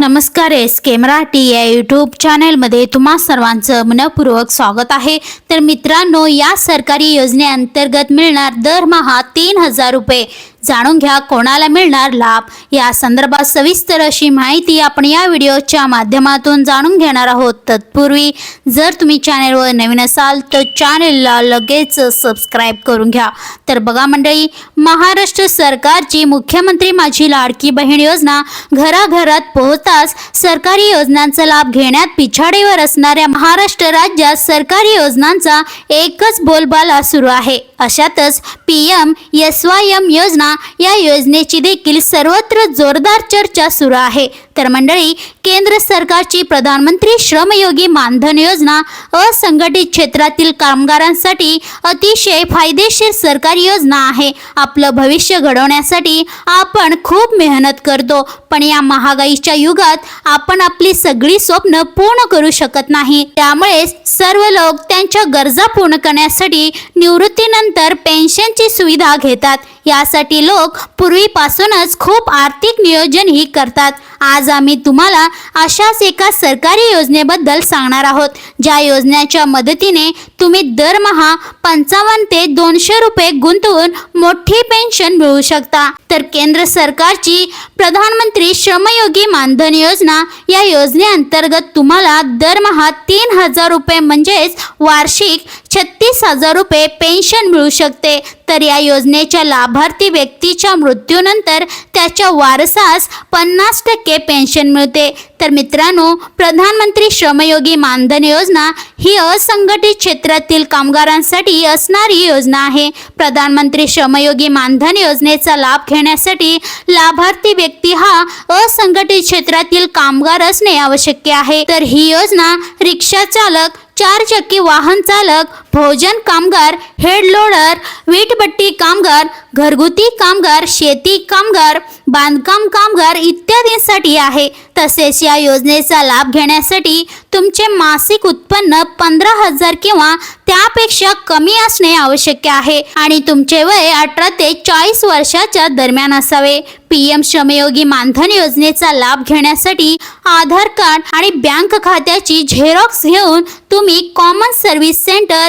नमस्कार एस के मराठी या यूट्यूब चॅनलमध्ये तुम्हा सर्वांचं मनपूर्वक स्वागत आहे. तर मित्रांनो या सरकारी योजनेअंतर्गत मिळणार दरमहा तीन हजार रुपये. जाणून घ्या कोणाला मिळणार लाभ. या संदर्भात सविस्तर अशी माहिती आपण या व्हिडिओच्या माध्यमातून जाणून घेणार आहोत. तत्पूर्वी जर तुम्ही चॅनेलवर नवीन असाल तर चॅनेलला लगेच सबस्क्राईब करून घ्या. तर बघा मंडळी महाराष्ट्र सरकारची मुख्यमंत्री माझी लाडकी बहीण योजना घराघरात पोहोचताच सरकारी योजनांचा लाभ घेण्यात पिछाडीवर असणाऱ्या महाराष्ट्र राज्यात सरकारी योजनांचा एकच बोलबाला सुरू आहे. अशातच P M S Y M योजना या योजनेची देखील सर्वत्र जोरदार चर्चा सुरू आहे. तर मंडळी केंद्र सरकारची प्रधानमंत्री श्रमयोगी मानधन योजना असंघटित क्षेत्रातील कामगारांसाठी अतिशय फायदेशीर सरकारी योजना आहे. आपलं भविष्य घडवण्यासाठी आपण खूप मेहनत करतो. पण या महागाईच्या युगात आपण आपली सगळी स्वप्न पूर्ण करू शकत नाही. त्यामुळे सर्व लोक त्यांच्या गरजा पूर्ण करण्यासाठी निवृत्तीनंतर पेन्शनची सुविधा घेतात. यासाठी लोक पूर्वीपासूनच खूप आर्थिक नियोजनही करतात. आज आम्ही तुम्हाला अशाच एका सरकारी योजनेबद्दल सांगणार आहोत. ज्या योजनेच्या मदतीने तुम्ही दरमहा पंचावन्न ते दोनशे रुपये गुंतवून मोठी पेन्शन मिळू शकता. तर केंद्र सरकारची प्रधानमंत्री श्रमयोगी मानधन योजना या योजनेअंतर्गत तुम्हाला दरमहा तीन हजार रुपये म्हणजेच वार्षिक छत्तीस हजार रुपये पेन्शन मिळू शकते. तर या योजनेच्या लाभार्थी व्यक्तीच्या मृत्यूनंतर त्याच्या वारसास पन्नास टक्के पेन्शन मिळते. तर मित्रांनो प्रधानमंत्री श्रमयोगी मानधन योजना ही असंघटित क्षेत्रातील कामगारांसाठी असणारी योजना आहे. प्रधानमंत्री श्रमयोगी मानधन योजनेचा लाभ घेण्यासाठी लाभार्थी व्यक्ती हा असंघटित क्षेत्रातील कामगार असणे आवश्यक आहे. तर ही योजना रिक्षा चालक चार चक्की वाहन चालक भोजन कामगार हेड लोडर वीटभट्टी कामगार घरगुती कामगार शेती कामगार बांधकाम कामगार इत्यादींसाठी आहे. तसेच या योजनेचा लाभ घेण्यासाठी तुमचे मासिक उत्पन्न पंधरा हजार किंवा त्यापेक्षा कमी असणे आवश्यक आहे आणि तुमचे वय अठरा ते चाळीस वर्षाच्या दरम्यान असावे. पी एम श्रमयोगी मानधन योजनेचा लाभ घेण्यासाठी आधार कार्ड आणि बँक खात्याची झेरॉक्स घेऊन तुम्ही कॉमन सर्व्हिस सेंटर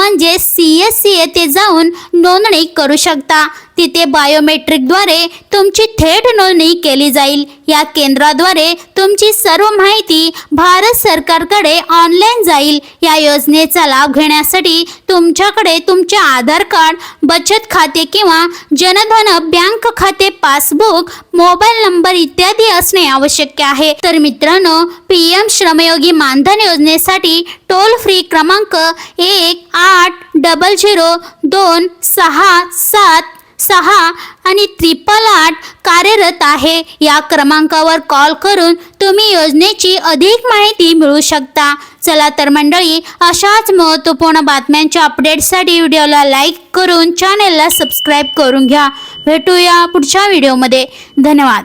म्हणजे सी एस सी येथे जाऊन नोंदणी करू शकता. तिथे बायोमेट्रिकद्वारे तुमची थेट नोंदणी केली जाईल. या केंद्राद्वारे तुमची सर्व माहिती भारत सरकारकडे ऑनलाईन जाईल. या योजनेचा लाभ घेण्यासाठी तुमच्याकडे तुमचे आधार कार्ड बचत खाते किंवा जनधन बँक खाते पासबुक मोबाईल नंबर इत्यादी असणे आवश्यक आहे. तर मित्रांनो पी एम श्रमयोगी मानधन योजनेसाठी टोल फ्री क्रमांक एक आठ आठ डबल झिरो दोन सहा सात सहा आणि त्रिपल आठ कार्यरत आहे. या क्रमांकावर कॉल करून तुम्ही योजनेची अधिक माहिती मिळवू शकता. चला तर मंडळी अशाच महत्त्वपूर्ण बातम्यांच्या अपडेटसाठी व्हिडिओला लाईक करून चॅनेलला सबस्क्राईब करून घ्या. भेटूया पुढच्या व्हिडिओमध्ये धन्यवाद.